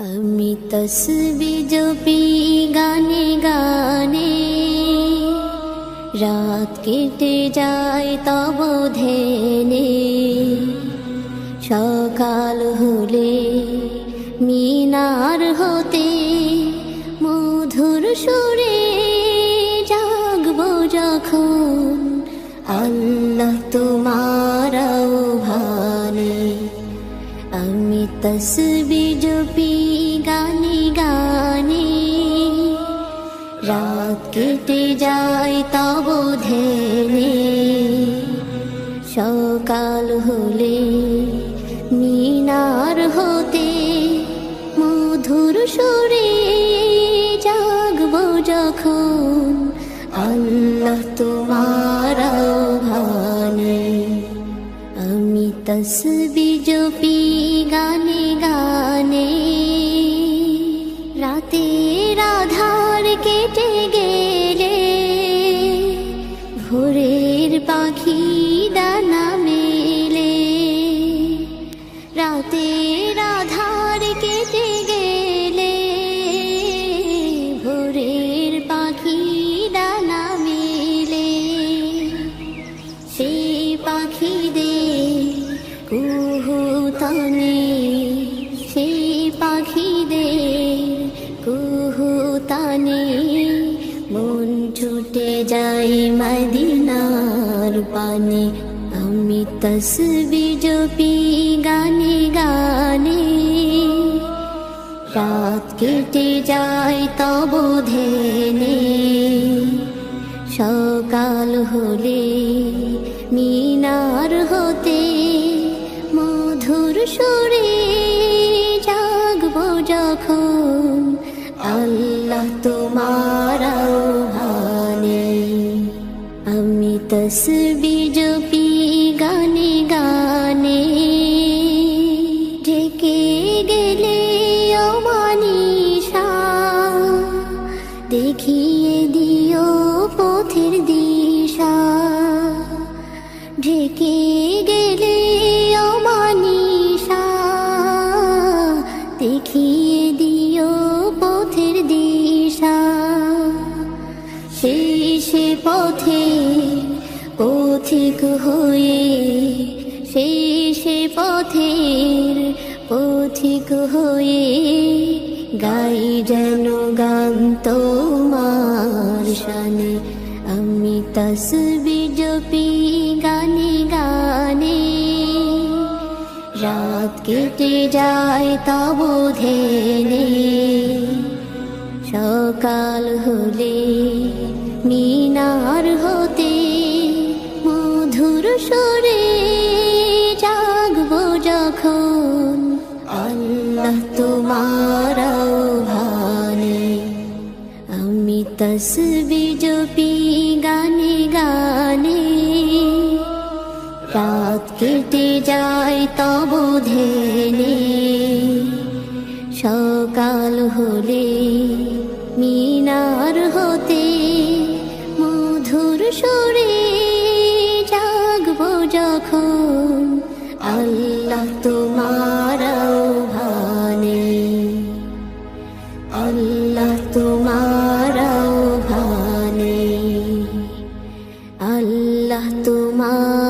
আমি তসবি জপি গানে গানে। রাত কেটে যায় তব ধেনে সকাল হলে মিনার হতে মধুর সুরে জাগবো যখন আল্লাহ তোমার ভানে আমি তসবি জপি গানে গানে। রাত কেটে যায় তব ধেনে সকাল হলে মিনার হতে মধুর সুরে জাগব যখন আল্লাহ তোমার ভানে আমি তসবি দানা মেলে। রাতে রাধার কেটে গেলে ভোরের পাখি দানা মেলে। সেই পাখিদের কুহুতানে সেই পাখিদের কুহুতানে মন ছুটে যায় মদিনার পানে আমি তসবি জপি গানে গানে রাত কেটে যায় তব ধেনে সকাল হলে মিনার হতে মধুর সুরে জাগব যখন আল্লাহ তোমার ভানে আমি তসবি দিও পথের দিশা। ঢেকে গেলে অমানিসা দেখিয়ে দিও পথের দিশা। সেই পথে পথিক হয়ে সেই পথের পথিক হয়ে গাই যেন গান তোমার শানে, আমি তসবি জপি গানে গানে। রাত কেটে যায় তব ধেনে সকাল হলে মিনার হতে মধুর সুরে জাগব যখন আল্লাহ তোমার ভানে আমি তসবি কেটে যায় তব ধেনে সকাল হলে মিনার হতে মধুর সুরে জাগব যখন আল্লাহ তোমার ভানে আল্লাহ তোমার ভানে আল্লাহ তোমার